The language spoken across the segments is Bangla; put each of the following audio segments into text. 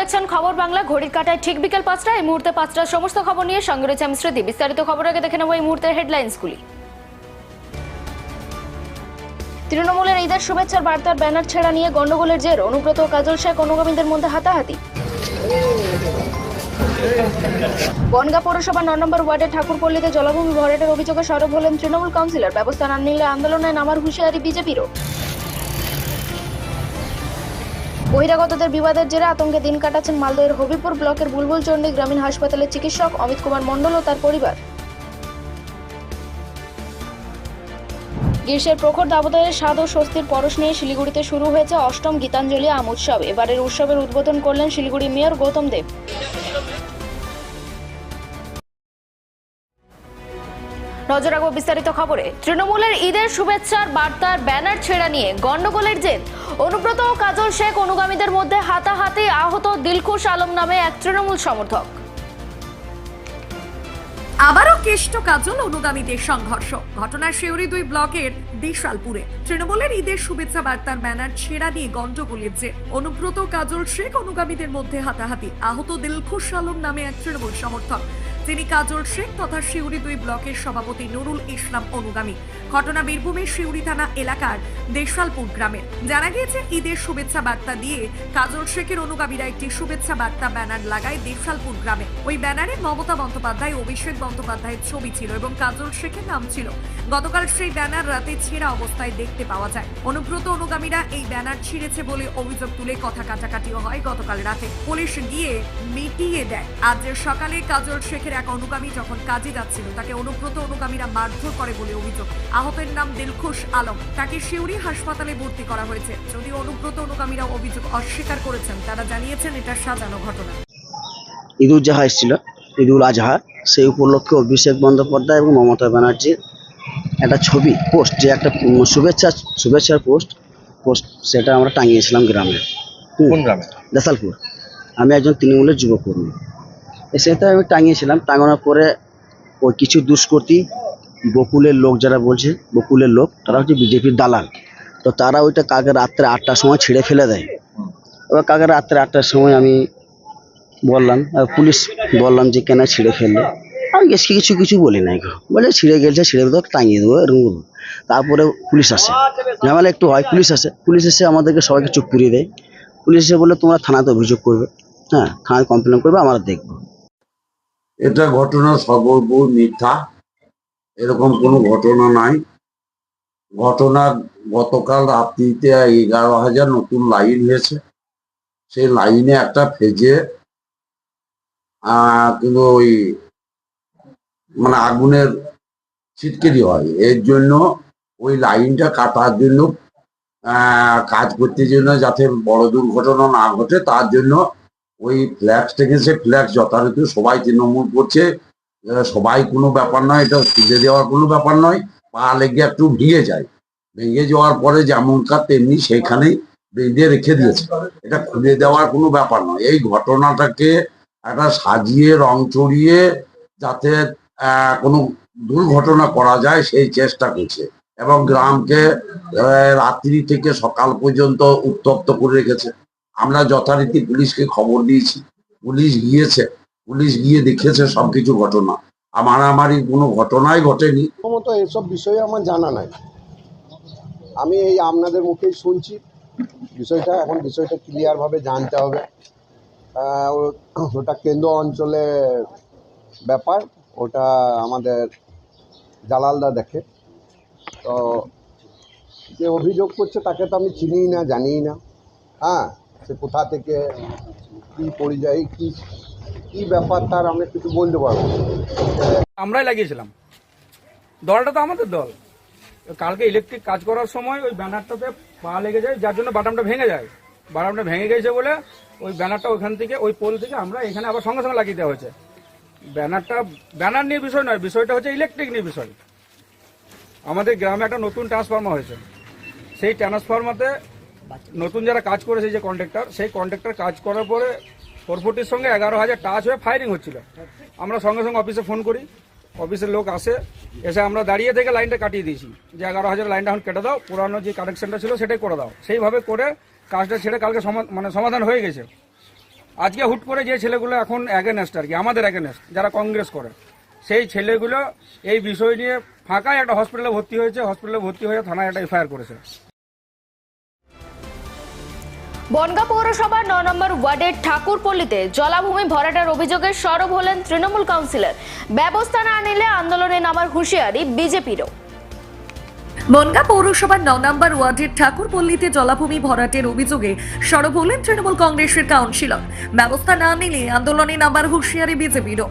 দেখছেন খবর বাংলা, ঘড়ির কাটায় ঠিক বিকেল পাঁচটা এই মুহূর্তে পাঁচটার সমস্ত খবর নিয়ে সঙ্গে রয়েছে আমি স্মৃতি বিস্তারিত খবর আগে দেখে নেব এই মুহূর্তের হেডলাইন্সগুলি। তৃণমূলের ঈদের শুভেচ্ছার বার্তার ব্যানার ছেড়া নিয়ে গণ্ডগোলের জের। অনুব্রত কাজল শেখ, অনুগামীদের মধ্যে হাতাহাতি। বনগা পৌরসভা ন নম্বর ওয়ার্ডে ঠাকুরপল্লীতে জলাভূমি ভরাটের অভিযোগে সরব হলেন তৃণমূল কাউন্সিলর। ব্যবস্থা না নিলে আন্দোলনে নামার হুঁশিয়ারি বিজেপিরও। বহিরাগতদের বিবাদের জেরে আতঙ্কে দিন কাটাচ্ছেন মালদহের হবিপুর ব্লকের বুলবুল চণ্ডী গ্রামীণ হাসপাতালের চিকিৎসক অমিত কুমার মণ্ডল ও তার পরিবার। গ্রীষ্মের প্রখর দাবদাহের স্বাদ ও স্বস্তির পরশ নিয়ে শিলিগুড়িতে শুরু হয়েছে অষ্টম গীতাঞ্জলি আম উৎসব। এবারের উৎসবের উদ্বোধন করলেন শিলিগুড়ি মেয়র গৌতম দেব। নজর রাখব বিস্তারিত খবরে। তৃণমূলের ঈদের শুভেচ্ছার বার্তার ব্যানার ছেড়া নিয়ে গন্ডগোলের জের। অনুব্রত ও কাজল শেখ অনুগামীদের মধ্যে হাতাহাতি আহত দিলখুশ আলম নামে এক তৃণমূল সমর্থক। আবারও কেষ্ট কাজল অনুগামীদের সংঘর্ষ। ঘটনা শিউরি দুই ব্লকের বিশালপুরে তৃণমূলের ঈদের শুভেচ্ছা বার্তার ব্যানার ছেড়া নিয়ে গন্ডগোলের যে অনুব্রত কাজল শেখ অনুগামীদের মধ্যে হাতাহাতি আহত দিলখুশ আলম নামে এক তৃণমূল সমর্থক। তিনি কাজল শেখ তথা শিউরি দুই ব্লকের সভাপতি নুরুল ইসলাম অনুগামী। ঘটনা বীরভূমের শিউরি থানা এলাকার দেশালপুর গ্রামের জানা গিয়েছে, ঈদের শুভেচ্ছা বার্তা দিয়ে কাজল শেখের অনুগামীরা একটি শুভেচ্ছা বার্তা ব্যানার লাগায় দেশালপুর গ্রামে। ওই ব্যানারে মমতা বন্দ্যোপাধ্যায়, অভিষেক বন্দ্যোপাধ্যায়ের ছবি ছিল এবং কাজল শেখের নাম ছিল। গতকাল সেই ব্যানার রাতে ছেঁড়া অবস্থায় দেখতে পাওয়া যায়। অনুব্রত অনুগামীরা এই ব্যানার ছিঁড়েছে বলে অভিযোগ তুলে কথা কাটাকাটিও হয় গতকাল রাতে। পুলিশ গিয়ে মিটিয়ে দেয়। আজ সকালে কাজল শেখের এক অনুগামী যখন কাজে যাচ্ছিল, তাকে অনুব্রত অনুগামীরা মারধর করে বলে অভিযোগ। আহতের নাম দিলখুশ আলম। তাকে শিউরি হাসপাতালে ভর্তি করা হয়েছে। যদিও অনুব্রত অনুগামীরা অভিযোগ অস্বীকার করেছেন তারা জানিয়েছেন এটা সাজানো ঘটনা। ঈদ উজ্জাহা এসেছিল ঈদ উল আজহা। সেই উপলক্ষে অভিষেক বন্দ্যোপাধ্যায় এবং মমতা ব্যানার্জির একটা ছবি পোস্ট যে একটা শুভেচ্ছা শুভেচ্ছার পোস্ট পোস্ট সেটা আমরা টাঙিয়েছিলাম গ্রামে। কোন গ্রামে? দেসালপুর আমি একজন তৃণমূলের যুবকর্মী সেটা আমি টাঙিয়েছিলাম টাঙানোর পরে ওই কিছু দুষ্কর্তী বকুলের লোক যারা বলছে, বকুলের লোক, তারা হচ্ছে বিজেপির দালাল। তো তারা ওইটা কাকে রাত্রে আটটার সময় ছিঁড়ে ফেলে দেয়। এবার কাকে রাত্রে আটটার সময় আমি বললাম পুলিশ বললাম যে, কেন ছিঁড়ে ফেললে? আমি গেছি কিছু কিছু বলি নাই। বলে ছিঁড়ে গেছে, ছিঁড়ে দেবো টাঙিয়ে দেবো, এরকম করব। তারপরে পুলিশ আসে। ঝামেলা একটু হয়, পুলিশ আসে। পুলিশ এসে আমাদেরকে সবাইকে চুপ করিয়ে দেয়। পুলিশ এসে বলে তোমরা থানাতে অভিযোগ করবে। হ্যাঁ থানায় কমপ্লেন করবে, আমরা দেখব। এটা ঘটনা সর্বপুর মিথ্যা। এরকম কোনো ঘটনা নাই। ঘটনা গতকাল রাত্রিতে এগারো হাজার নতুন লাইন হয়েছে। সেই লাইনে একটা ফেজে কিন্তু ওই মানে আগুনের ছিটকেরি হয়। এর জন্য ওই লাইনটা কাটার জন্য কাজ করতে জন্য যাতে বড় দুর্ঘটনা না ঘটে, তার জন্য ওই ফ্ল্যাক্স থেকে সে ফ্ল্যাক্স যথারীতি সবাই তৃণমূল করছে। সবাই কোনো ব্যাপার নয়, এটা তুলে দেওয়ার কোনো ব্যাপার নয়, পা লেগে একটু ভেঙে যায়। ভেঙে যাওয়ার পরে যেমনকার তেমনি সেইখানেই বেঁধে রেখে দিয়েছে। এটা খুলে দেওয়ার কোনো ব্যাপার নয়। এই ঘটনাটাকে একটা সাজিয়ে, রং চড়িয়ে যাতে কোনো দুর্ঘটনা করা যায়, সেই চেষ্টা করছে। এবং গ্রামকে রাত্রি থেকে সকাল পর্যন্ত উত্তপ্ত করে রেখেছে। আমরা যথারীতি পুলিশকে খবর দিয়েছি। পুলিশ গিয়েছে। পুলিশ গিয়ে দেখেছে সবকিছু ঘটনা। আর মারামারি কোনো ঘটনাই ঘটেনি। প্রথমত এসব বিষয়ে আমার জানা নাই। আমি এই আপনাদের মুখেই শুনছি। বিষয়টা, এখন বিষয়টা ক্লিয়ারভাবে জানতে হবে। ওটা কেন্দ্র অঞ্চলে ব্যাপার, ওটা আমাদের জালালদা দেখে। তো, যে অভিযোগ করছে তাকে তো আমি চিনিই না, জানিই না। হ্যাঁ সে কোথা থেকে, কী পরিযায়ী, কী কী ব্যাপার তার আমরা কিছু বলতে পারব আমরাই লাগিয়েছিলাম। দলটা তো আমাদের দল। কালকে ইলেকট্রিক কাজ করার সময় ওই ব্যানারটাতে পা লেগে যায়, যার জন্য বাটামটা ভেঙে যায়। বাটামটা ভেঙে গেছে বলে ওই ব্যানারটা ওইখান থেকে, ওই পোল থেকে আমরা এখানে আবার সঙ্গে সঙ্গে লাগিয়ে দেওয়া হয়েছে। ব্যানারটা, ব্যানার নিয়ে বিষয় নয়, বিষয়টা হচ্ছে ইলেকট্রিক নিয়ে বিষয়। আমাদের গ্রামে একটা নতুন ট্রান্সফর্মার হয়েছে। সেই ট্রান্সফর্মাতে নতুন যারা কাজ করেছে, যে কন্ট্রাক্টর সেই কন্ট্রাক্টর কাজ করার পরে ফোরফোর্টির সঙ্গে এগারো হাজার টাচ হয়ে ফায়ারিং হচ্ছিল। আমরা সঙ্গে সঙ্গে অফিসে ফোন করি অফিসের লোক আসে, এসে আমরা দাঁড়িয়ে থেকে লাইনটা কাটিয়ে দিয়েছি। যে এগারো হাজার লাইনটা এখন কেটে দাও, পুরানো যে কানেকশনটা ছিল সেটাই করে দাও। সেইভাবে করে কাজটা ছেড়ে কালকে মানে সমাধান হয়ে গেছে। আজকে হুট করে যে ছেলেগুলো এখন অ্যাগেনেস্ট আর কি, আমাদের অ্যাগেনেস্ট যারা কংগ্রেস করে, সেই ছেলেগুলো এই বিষয় নিয়ে ফাঁকায় একটা হসপিটালে ভর্তি হয়েছে হসপিটালে ভর্তি হয়ে থানায় একটা এফআইআর করেছে। বনগাঁ পৌরসভার ন নম্বর ওয়ার্ডের ঠাকুরপল্লিতে জলাভূমি ভরাটার অভিযোগে সরব হলেন তৃণমূল কাউন্সিলর। ব্যবস্থা না নিলে আন্দোলনে নামার হুঁশিয়ারি বিজেপিরও। বনগা পৌরসভার ন নম্বর ওয়ার্ডের ঠাকুরপল্লীতে জলাভূমি ভরাটের অভিযোগে সরব হলেন তৃণমূল কংগ্রেসের কাউন্সিলর। ব্যবস্থা না নিলে আন্দোলনে নামার হুঁশিয়ারি বিজেপিরও।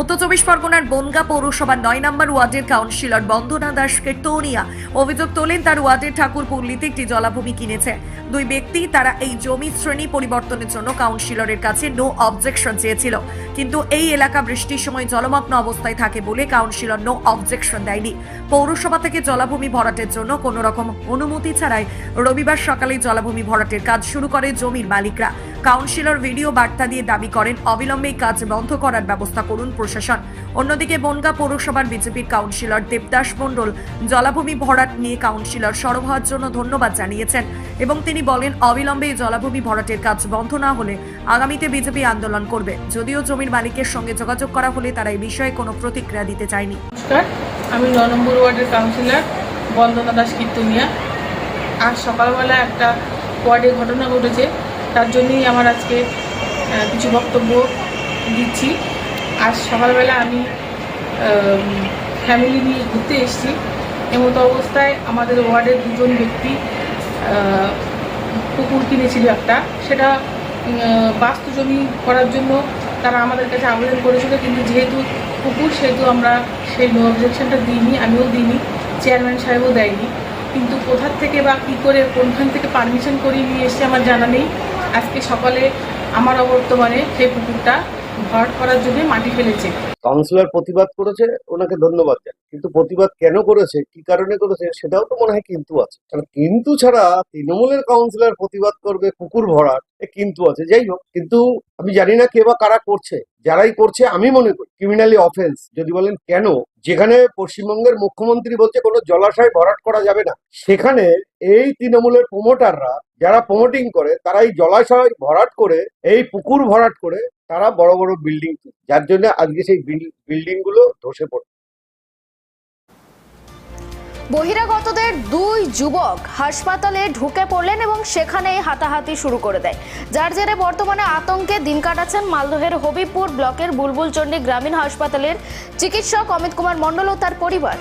উত্তর চব্বিশ পরগনার বনগা পৌরসভার নয় নম্বর ওয়ার্ডের কাউন্সিলর বন্দনা দাস কেটনিয়া অভিযোগ তোলেন তার ওয়ার্ডের ঠাকুরপল্লীতে একটি জলাভূমি কিনেছে। দুই ব্যক্তি তারা এই জমি শ্রেণি পরিবর্তনের জন্য কাউন্সিলরের কাছে নো অবজেকশন চেয়েছিল। কিন্তু এই এলাকা বৃষ্টির সময় জলমগ্ন অবস্থায় থাকে বলে কাউন্সিলর নো অবজেকশন দেয়নি। পৌরসভা থেকে জলাভূমি ভরাটের জন্য কোনো রকম অনুমতি ছাড়াই রবিবার সকালে জলাভূমি ভরাটের কাজ শুরু করে জমির মালিকরা। কাউন্সিলর ভিডিও বার্তা দিয়ে দাবি করেন অবিলম্বে কাজ বন্ধ করার ব্যবস্থা করুন প্রশাসন। অন্যদিকে বনগা পৌরসভার বিজেপির কাউন্সিলর দেবদাস মণ্ডল জলাভূমি ভরাট নিয়ে কাউন্সিলর সরব হওয়ার জন্য ধন্যবাদ জানিয়েছেন এবং তিনি বলেন অবিলম্বে জলাভূমি ভরাটের কাজ বন্ধ না হলে আগামীতে বিজেপি আন্দোলন করবে। যদিও জমির মালিকের সঙ্গে যোগাযোগ করা হলে তারা এই বিষয়ে কোনো প্রতিক্রিয়া দিতে চায়নি। আমি ন নম্বর ওয়ার্ডের কাউন্সিলর। বন্দনা দাস কীর্তনিয়া আজ সকালবেলা একটা ওয়ার্ডে ঘটনা ঘটেছে, তার জন্যই আমার আজকে কিছু বক্তব্য দিচ্ছি। আজ সকালবেলা আমি ফ্যামিলি নিয়ে ঘুরতে এসেছি। এমতো অবস্থায় আমাদের ওয়ার্ডের দুজন ব্যক্তি পুকুর কিনেছিল একটা। সেটা বাস্তু জমি করার জন্য তারা আমাদের কাছে আবেদন করেছিল, কিন্তু যেহেতু পুকুর, সেহেতু আমরা সেই অবজেকশনটা দিইনি, আমিও দিইনি। চেয়ারম্যান সাহেবও দেয়নি। কিন্তু কোথার থেকে বা কী করে, কোনখান থেকে পারমিশন করিয়ে নিয়ে এসছে আমার জানা নেই। আজকে সকালে আমার অবর্তমানে সেই পুকুরটা ভরাট করার জন্য মাটি ফেলেছে। কাউন্সিলর প্রতিবাদ করেছে, ওনাকে ধন্যবাদ জানাই। কিন্তু প্রতিবাদ কেন করেছে, কি কারণে করেছে, সেটাও তো মনে হয় কিন্তু আছে। কারণ কিন্তু ছাড়া তৃণমূলের কাউন্সিলর প্রতিবাদ করবে কুকুর ভরার কিন্তু আছে। যাই হোক, কিন্তু আমি জানি না কে বা কারা করছে। যারাই করছে, আমি মনে করি। ক্রিমিনালি অফেন্স যদি বলেন কেন যেখানে পশ্চিমবঙ্গের মুখ্যমন্ত্রী বলছে কোনো জলাশয় ভরাট করা যাবে না, সেখানে এই তৃণমূলের প্রমোটাররা যারা প্রমোটিং করে, তারা এই জলাশয় ভরাট করে, এই পুকুর ভরাট করে, তারা বড় বড় বিল্ডিং যার জন্য আজকে সেই বিল্ডিংগুলো ধসে পড়ে। বহিরাগতদের দুই যুবক হাসপাতালে ঢুকে পড়লেন এবং সেখানেই হাতাহাতি শুরু করে দেয়। যার জেরে বর্তমানে আতঙ্কে দিন কাটাচ্ছেন মালদহের হবিপুর ব্লকের বুলবুলচন্ডী গ্রামীণ হাসপাতালের চিকিৎসক অমিত কুমার মণ্ডল ও তার পরিবার।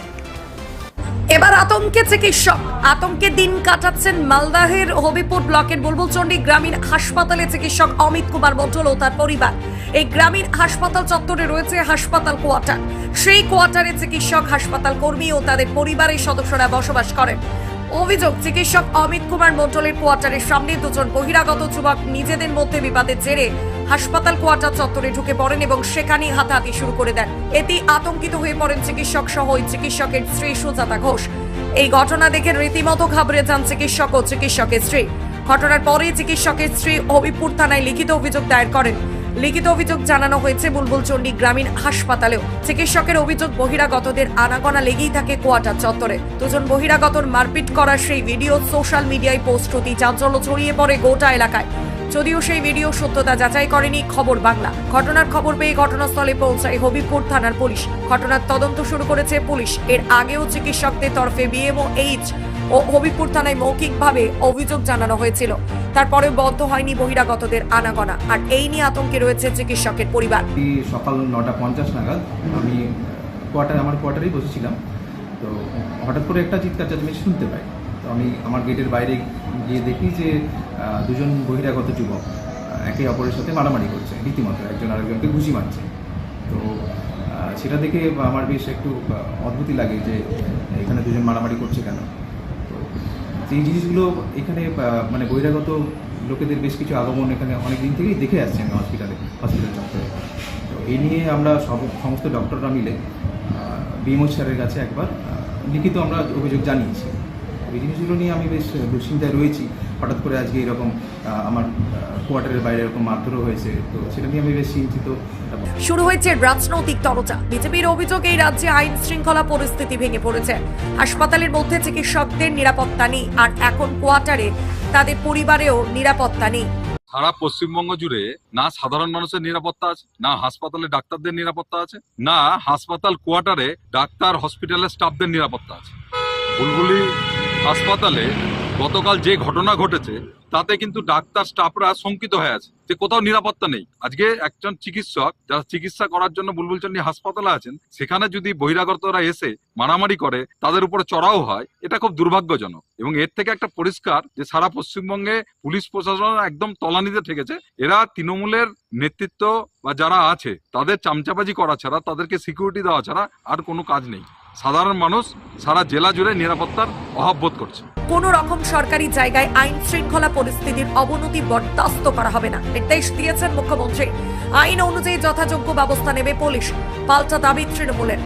এবার আতঙ্কে চিকিৎসক। আতঙ্কে দিন কাটাচ্ছেন মালদাহের হবিপুর ব্লকের বুলবুলচন্ডী গ্রামীণ হাসপাতালে চিকিৎসক অমিত কুমার মণ্ডল ও তার পরিবার। এই গ্রামীণ হাসপাতাল চত্বরে রয়েছে হাসপাতাল কোয়ার্টার। সেই কোয়ার্টারে চিকিৎসক, হাসপাতাল কর্মী ও তাদের পরিবারের সদস্যরা বসবাস করেন। অভিযোগ, চিকিৎসক অমিত কুমার মণ্ডলের কোয়ার্টারের সামনে দুজন বহিরাগত যুবক নিজেদের মধ্যে বিবাদের জেরে হাসপাতাল কোয়ার্টার চত্বরে ঢুকে পড়েন এবং সেখানেই হাতাহাতি শুরু করে দেন। এতে আতঙ্কিত হয়ে পড়েন চিকিৎসক সহ চিকিৎসকের স্ত্রী সুজাতা ঘোষ। এই ঘটনা দেখে রীতিমতো ঘাবড়ে যান চিকিৎসক ও চিকিৎসকের স্ত্রী। ঘটনার পরে চিকিৎসকের স্ত্রী হবিপুর থানায় লিখিত অভিযোগ দায়ের করেন। লিখিত অভিযোগ জানানো হয়েছে, বুলবুল বুলবুলচন্ডী গ্রামীণ হাসপাতালেও। চিকিৎসকের অভিযোগ বহিরাগতদের আনাগোনা লেগেই থাকে কোয়ার্টার চত্বরে। দুজন বহিরাগতর মারপিট করার সেই ভিডিও সোশ্যাল মিডিয়ায় পোস্ট হতেই চাঞ্চল্য ছড়িয়ে পড়ে গোটা এলাকায়। যদিও সেই ভিডিও সত্যতা যাচাই করেনি খবর বাংলা। ঘটনার খবর পেয়ে ঘটনাস্থলে পৌঁছায় হবিবপুর থানার পুলিশ। ঘটনার তদন্ত শুরু করেছে পুলিশ। এর আগেও চিকিৎসকদের তরফে বিএমও এইচ ও হবিবপুর থানায় মৌখিকভাবে অভিযোগ জানানো হয়েছিল। তারপরে বন্ধ হয়নি বহিরাগতদের আনাগোনা। আর এই নিয়ে আতঙ্কে রয়েছে চিকিৎসকের পরিবার। সকাল নটা পঞ্চাশ নাগাদ আমি কোয়ার্টার, আমার কোয়ার্টারেই বসেছিলাম। তো হঠাৎ করে একটা চিৎকার চেঁচামেচি শুনতে পাই। তো আমি আমার গেটের বাইরে গিয়ে দেখি যে দুজন বহিরাগত যুবক একে অপরের সাথে মারামারি করছে রীতিমতো একজন আরেকজনকে ঘুষি মারছে। তো সেটা দেখে আমার বেশ একটু আহ, অদ্ভুতই লাগে যে এখানে দুজন মারামারি করছে কেন? তো সেই জিনিসগুলো এখানে মানে বহিরাগত লোকেদের বেশ কিছু আগমন এখানে অনেক দিন থেকেই দেখে আসছি আমি হসপিটালে হসপিটাল চত্বরে। তো এই নিয়ে আমরা সব সমস্ত ডক্টররা মিলে বিএমও স্যারের কাছে একবার লিখিত আমরা অভিযোগ জানিয়েছি। এই জিনিসগুলো নিয়ে আমি বেশ দুশ্চিন্তায় রয়েছি। হঠাৎ করে আজকে এরকম আহ, আমার কোয়ার্টারের বাইরে এরকম মারধরও হয়েছে। তো সেটা নিয়ে আমি বেশ চিন্তিত। শুরু হয়েছে রাজনৈতিক তরজা। বিজেপির অভিযোগ এই রাজ্যে আইন শৃঙ্খলা পরিস্থিতি ভেঙে পড়েছে। হাসপাতালের মধ্যে চিকিৎসকদের নিরাপত্তা নেই আর এখন কোয়ার্টারে তাদের পরিবারেও নিরাপত্তা নেই। সারা পশ্চিমবঙ্গ জুড়ে না সাধারণ মানুষের নিরাপত্তা আছে না হাসপাতালে ডাক্তারদের নিরাপত্তা আছে না হাসপাতাল কোয়ার্টারে ডাক্তার হসপিটালের স্টাফদের নিরাপত্তা আছে। বুলবুলি হাসপাতালে গতকাল যে ঘটনা ঘটেছে, তাতে কিন্তু ডাক্তার, স্টাফরা শঙ্কিত হয়ে আছে যে কোথাও নিরাপত্তা নেই। আজকে একজন চিকিৎসক যারা চিকিৎসা করার জন্য বুলবুলচন্ডী হাসপাতালে আছেন, সেখানে যদি বহিরাগতরা এসে মারামারি করে, তাদের উপরে চড়াও হয়, এটা খুব দুর্ভাগ্যজনক। এবং এর থেকে একটা পরিষ্কার যে সারা পশ্চিমবঙ্গে পুলিশ প্রশাসন একদম তলানিতে ঠেকেছে, এরা তৃণমূলের নেতৃত্ব বা যারা আছে, তাদের চামচাবাজি করা ছাড়া, তাদেরকে সিকিউরিটি দেওয়া ছাড়া আর কোনো কাজ নেই। সাধারণ মানুষ সারা জেলা জুড়ে নিরাপত্তার অভাব বোধ করছে। কোন রকম সরকারি জায়গায় আইন শৃঙ্খলা পরিস্থিতির অবনতি বরদাস্ত করা হবে না নির্দেশ দিয়েছেন মুখ্যমন্ত্রী। আইন অনুযায়ী যথাযোগ্য ব্যবস্থা নেবে পুলিশ পাল্টা দাবি তৃণমূলের।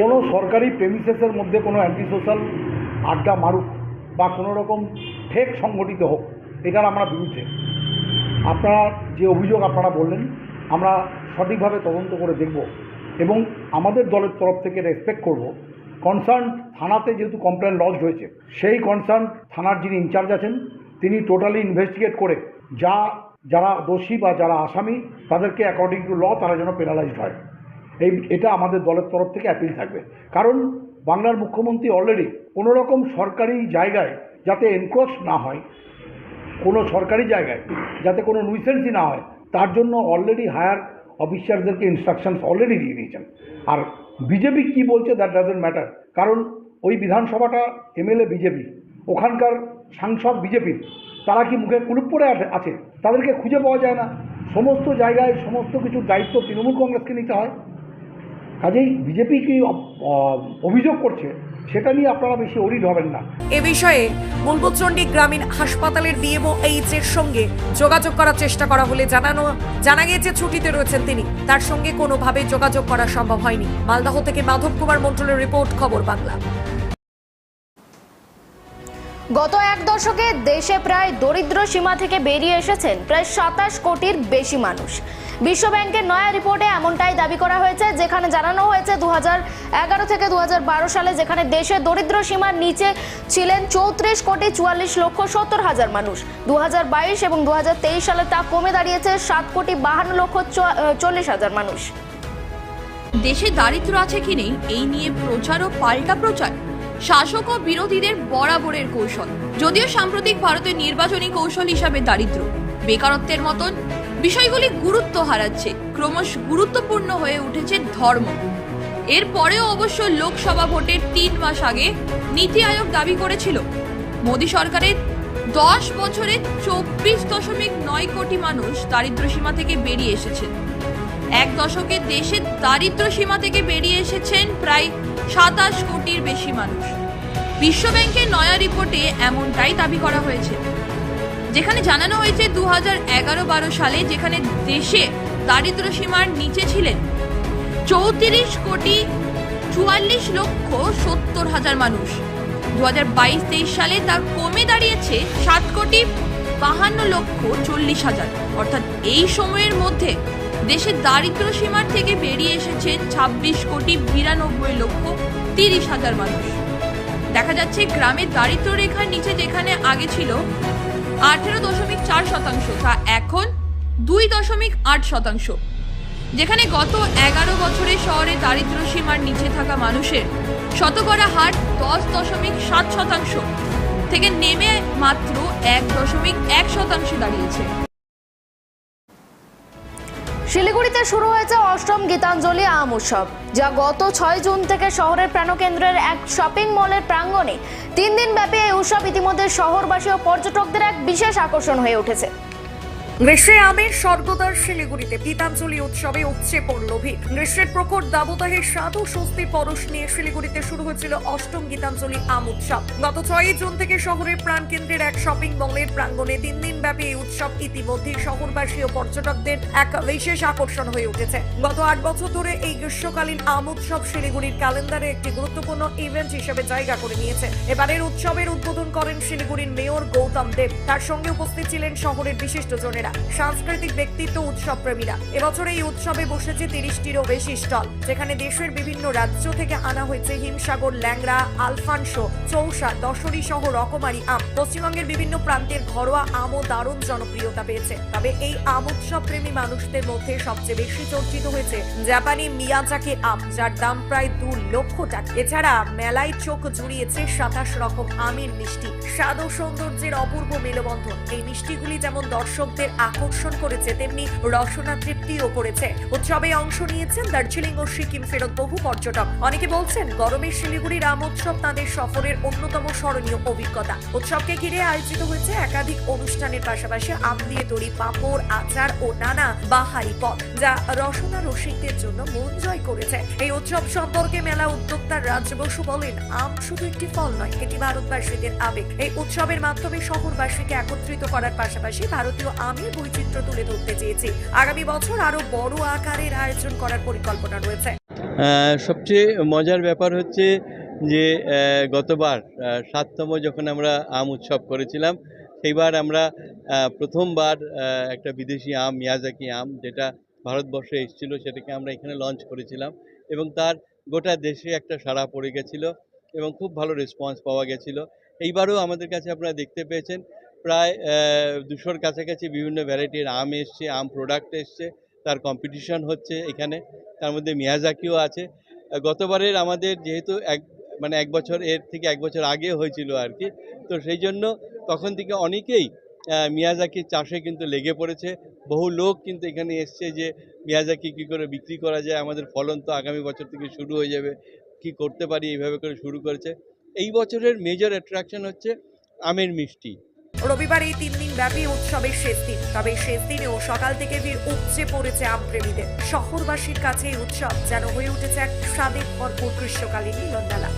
কোনো সরকারি প্রেমিসেসের মধ্যে কোনো অ্যান্টি সোশ্যাল আড্ডা মারুক বা কোনো রকম ঠেক সংগঠিত হোক এটার আমরা বিরুদ্ধে। আপনারা যে অভিযোগ আপনারা বললেন আমরা সঠিকভাবে তদন্ত করে দেখব এবং আমাদের দলের তরফ থেকে রেসপেক্ট করব। কনসার্ন থানাতে যেহেতু কমপ্লেন লজ হয়েছে, সেই কনসার্ন থানার যিনি ইনচার্জ আছেন, তিনি টোটালি ইনভেস্টিগেট করে যা, যারা দোষী বা যারা আসামি, তাদেরকে অ্যাকর্ডিং টু ল তারা যেন পেনালাইজড হয়। এই, এটা আমাদের দলের তরফ থেকে অ্যাপিল থাকবে। কারণ বাংলার মুখ্যমন্ত্রী অলরেডি কোনোরকম সরকারি জায়গায় যাতে এনক্রোচ না হয়, কোনো সরকারি জায়গায় যাতে কোনো নুইসেন্সি না হয়, তার জন্য অলরেডি হায়ার অফিসারদেরকে ইনস্ট্রাকশনস অলরেডি দিয়ে দিয়েছেন। আর বিজেপি কি বলছে দ্যাট ডাজেন্ট ম্যাটার কারণ ওই বিধানসভাটা এমএলএ বিজেপি, ওখানকার সাংসদ বিজেপির তারা কি মুখে কুলুপ পরে আছে- তাদেরকে খুঁজে পাওয়া যায় না। সমস্ত জায়গায় সমস্ত কিছুর দায়িত্ব তৃণমূল কংগ্রেসকে নিতে হয়। কাজেই বিজেপি কি অভিযোগ করছে সেটা নিয়ে আপনারা বেশি অরিড হবেন না। এ বিষয়ে বুলবুচন্ডী গ্রামীণ হাসপাতালের ডিএমও এইচ এর সঙ্গে যোগাযোগ করার চেষ্টা করা হলে জানানো জানা গিয়েছে ছুটিতে রয়েছেন তিনি। তার সঙ্গে কোনোভাবে যোগাযোগ করা সম্ভব হয়নি। মালদহ থেকে মাধব কুমার মন্ডলের রিপোর্ট খবর বাংলা। গত এক দশকে দেশে প্রায় দরিদ্র সীমা থেকে বেরিয়ে এসেছেন প্রায় সাতাশ কোটির বেশি মানুষ। বিশ্ব ব্যাংকের নয়া রিপোর্টে এমনটাই দাবি করা হয়েছে, যেখানে জানানো হয়েছে দু এগারো থেকে দু হাজার বারো সালে যেখানে দেশে দরিদ্র সীমার নিচে ছিলেন চৌত্রিশ কোটি চুয়াল্লিশ লক্ষ সত্তর হাজার মানুষ। দু হাজার বাইশ এবং দু হাজার তেইশ সালে তা কমে দাঁড়িয়েছে সাত কোটি বাহান্ন লক্ষ চল্লিশ হাজার মানুষ। দেশে দারিদ্র আছে কি নেই, এই নিয়ে প্রচার ও পাল্টা প্রচার। শাসক ও বিরোধীদের বরাবরের কৌশল। যদিও সাম্প্রতিক ভারতের নির্বাচনী কৌশল হিসাবে দারিদ্র। বেকারত্বের মতন বিষয়গুলি গুরুত্ব হারাচ্ছে, ক্রমশ গুরুত্বপূর্ণ হয়ে উঠেছে ধর্ম। এরপরেও অবশ্য লোকসভা ভোটের তিন মাস আগে নীতি আয়োগ দাবি করেছিল। মোদী সরকারের দশ বছরে চব্বিশ দশমিক নয় কোটি মানুষ দারিদ্র সীমা থেকে বেরিয়ে এসেছেন এক দশকে দেশের দারিদ্র সীমা থেকে বেরিয়ে এসেছেন প্রায় সাতাশ কোটির বেশি মানুষ। বিশ্বব্যাংকের নয়া রিপোর্টে এমনটাই দাবি করা হয়েছে। যেখানে জানানো হয়েছে দু হাজার এগারো বারো সালে যেখানে দেশে দারিদ্র সীমার নিচে ছিলেন, চৌত্রিশ কোটি চুয়াল্লিশ লক্ষ সত্তর হাজার মানুষ। দু হাজার বাইশ তেইশ সালে তা কমে দাঁড়িয়েছে সাত কোটি বাহান্ন লক্ষ চল্লিশ হাজার। অর্থাৎ এই সময়ের মধ্যে দেশের দারিদ্র সীমার থেকে বেরিয়ে এসেছেন ছাব্বিশ কোটি বিরানব্বই লক্ষ তিরিশ হাজার মানুষ। দেখা যাচ্ছে গ্রামের দারিদ্র রেখার নিচে যেখানে আগে ছিল আঠেরো দশমিক চার শতাংশ, তা এখন দুই দশমিক আট শতাংশ। যেখানে গত এগারো বছরে শহরে দারিদ্র সীমার নিচে থাকা মানুষের শতকরা হার দশ দশমিক সাত শতাংশ থেকে নেমে মাত্র এক দশমিক এক শতাংশে দাঁড়িয়েছে। শিলিগুড়িতে শুরু হয়েছে অষ্টম গীতাঞ্জলি আম উৎসব, যা গত ছয় জুন থেকে শহরের প্রাণকেন্দ্রের এক শপিং মলের প্রাঙ্গণে তিন দিন ব্যাপী এই উৎসব ইতিমধ্যে শহরবাসী ও পর্যটকদের এক বিশেষ আকর্ষণ হয়ে উঠেছে। গ্রীষ্মে আমের স্বর্গদার শিলিগুড়িতে গীতাঞ্জলি উৎসবে উপচে পড়ল ভিড়। গ্রীষ্মের প্রখর দাবদাহের সাধু স্বস্তির পরশ নিয়ে শিলিগুড়িতে শুরু হয়েছিল অষ্টম গীতাঞ্জলি আম উৎসব। গত ছয়ই জুন থেকে শহরের প্রাণকেন্দ্রের এক শপিং মলের প্রাঙ্গণে তিন দিন ব্যাপী এই উৎসব ইতিমধ্যে শহরবাসী ও পর্যটকদের এক বিশেষ আকর্ষণ হয়ে উঠেছে। গত আট বছর ধরে এই গ্রীষ্মকালীন আম উৎসব শিলিগুড়ির ক্যালেন্ডারে একটি গুরুত্বপূর্ণ ইভেন্ট হিসেবে জায়গা করে নিয়েছে। এবারের উৎসবের উদ্বোধন করেন শিলিগুড়ির মেয়র গৌতম দেব। তার সঙ্গে উপস্থিত ছিলেন শহরের বিশিষ্ট জনেরা সাংস্কৃতিক ব্যক্তিত্ব উৎসব প্রেমীরা। এবছর এই উৎসবে বসেছে তিরিশটিরও বেশি স্টল, যেখানে দেশের বিভিন্ন রাজ্য থেকে আনা হয়েছে হিমসাগর ল্যাংড়া, আলফানসো চৌসা দশরী সহ রকমারি আম। পশ্চিমবঙ্গের বিভিন্ন প্রান্তের ঘরোয়া আমও দারুণ জনপ্রিয়তা পেয়েছে। তবে এই আম উৎসব প্রেমী মানুষদের মধ্যে সবচেয়ে বেশি চর্চিত হয়েছে জাপানি মিয়াজাকে আম, যার দাম প্রায় দু লক্ষ টাকা। এছাড়া মেলায় চোখ জুড়িয়েছে সাতাশ রকম আমের মিষ্টি। স্বাদ সৌন্দর্যের অপূর্ব মেলবন্ধন। এই মিষ্টিগুলি যেমন দর্শকদের আকর্ষণ করেছে, তেমনি রসনা তৃপ্তিও করেছে। উৎসবে অংশ নিয়েছেন দার্জিলিং ও সিকিম ফেরত বহু পর্যটক। অনেকে বলছেন গরমের শিলিগুড়ির আম উৎসব তাদের সফরের অন্যতম স্মরণীয় অভিজ্ঞতা। উৎসবকে ঘিরে আয়োজিত হয়েছে একাধিক অনুষ্ঠানের পাশাপাশি আম দিয়ে তৈরি পাঁপড়, আচার ও নানা বাহারি পদ যা রসনা রসিকদের জন্য মন জয় করেছে। এই উৎসব সম্পর্কে মেলা উদ্যোক্তা রাজ বসু বলেন, আম শুধু একটি ফল নয়, এটি ভারতবাসীদের আবেগ। এই উৎসবের মাধ্যমে শহরবাসীকে একত্রিত করার পাশাপাশি ভারতীয় আমের বৈচিত্র্য তুলে ধরতে চেয়েছে। আগামী বছর আরও বড় আকারের আয়োজন করার পরিকল্পনা রয়েছে। সবচেয়ে মজার ব্যাপার হচ্ছে যে গতবার সাততম যখন আমরা আম উৎসব করেছিলাম সেইবার আমরা প্রথমবার একটা বিদেশি আম মিয়াজাকি আম, যেটা ভারতবর্ষে এসেছিল, সেটাকে আমরা এখানে লঞ্চ করেছিলাম এবং তার গোটা দেশে একটা সাড়া পড়ে গেছিল এবং খুব ভালো রেসপন্স পাওয়া গেছিল। এইবারও আমাদের কাছে আপনারা দেখতে পেয়েছেন, প্রায় দুশোর কাছাকাছি বিভিন্ন ভ্যারাইটির আম এসছে, আম প্রোডাক্ট এসছে, তার কম্পিটিশন হচ্ছে এখানে, তার মধ্যে মিয়াজাকিও আছে। গতবারের আমাদের যেহেতু এক মানে এক বছর এর থেকে এক বছর আগে হয়েছিল আর কি। তো সেই জন্য তখন থেকে অনেকেই মিয়াজাকির চাষে কিন্তু লেগে পড়েছে। বহু লোক কিন্তু এখানে এসছে যে, মিয়াজাকি কী করে বিক্রি করা যায়? আমাদের ফলন তো আগামী বছর থেকে শুরু হয়ে যাবে। কি করতে পারি? এইভাবে করে শুরু করেছে। এই বছরের মেজর অ্যাট্রাকশন হচ্ছে আমের মিষ্টি। রবিবার এই তিন দিন ব্যাপী উৎসবের শেষ দিন। তবে শেষ দিনেও সকাল থেকে ভিড় উপচে পড়েছে আমপ্রেমীদের। শহরবাসীর কাছে এই উৎসব যেন হয়ে উঠেছে এক স্বাদের ভরপুর গ্রীষ্মকালীন মিলনমেলা